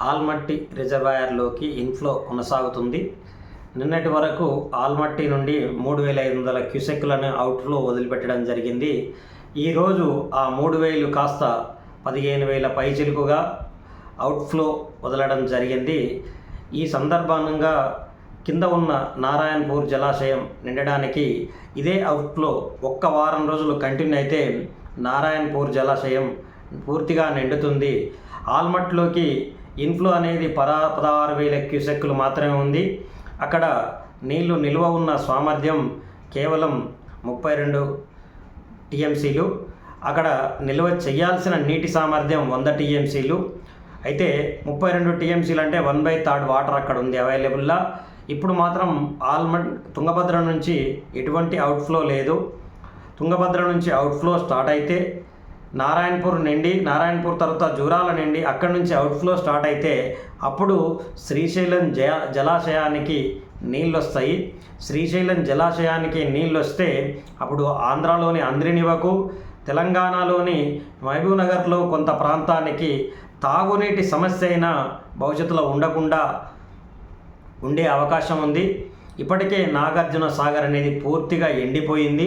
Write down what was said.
Almatti రిజర్వాయర్లోకి inflow కొనసాగుతుంది. నిన్నటి వరకు ఆల్మట్టి నుండి మూడు వేల ఐదు వందల క్యూసెక్లను అవుట్ఫ్లో వదిలిపెట్టడం జరిగింది. ఈరోజు ఆ మూడు వేలు కాస్త పదిహేను వేల పైచిలుకుగా అవుట్ఫ్లో వదలడం జరిగింది. ఈ సందర్భంగా కింద ఉన్న నారాయణపూర్ జలాశయం నిండడానికి ఇదే అవుట్ఫ్లో ఒక్క వారం రోజులు కంటిన్యూ అయితే నారాయణపూర్ జలాశయం పూర్తిగా నిండుతుంది. ఆల్మట్లోకి ఇన్ఫ్లో అనేది పరా పదహారు వేల క్యూసెక్కులు మాత్రమే ఉంది. అక్కడ నీళ్ళు నిల్వ ఉన్న సామర్థ్యం కేవలం ముప్పై రెండు టీఎంసీలు. అక్కడ నిల్వ చేయాల్సిన నీటి సామర్థ్యం వంద టీఎంసీలు. అయితే ముప్పై రెండు టీఎంసీలు అంటే వన్ బై థర్డ్ వాటర్ అక్కడ ఉంది అవైలబుల్లా ఇప్పుడు మాత్రం ఆల్మండ్ తుంగభద్ర నుంచి ఎటువంటి అవుట్ఫ్లో లేదు. తుంగభద్ర నుంచి అవుట్ఫ్లో స్టార్ట్ అయితే నారాయణపూర్ నిండి నారాయణపూర్ తర్వాత జూరాల నిండి అక్కడి నుంచి అవుట్ఫ్లో స్టార్ట్ అయితే అప్పుడు శ్రీశైలం జయ జలాశయానికి నీళ్ళు వస్తాయి శ్రీశైలం జలాశయానికి నీళ్ళు వస్తే అప్పుడు ఆంధ్రాలోని అంద్రినివకు తెలంగాణలోని మహబూబ్నగర్లో కొంత ప్రాంతానికి తాగునీటి సమస్య అయినా భవిష్యత్తులో ఉండకుండా ఉండే అవకాశం ఉంది. ఇప్పటికే నాగార్జున సాగర్ అనేది పూర్తిగా ఎండిపోయింది.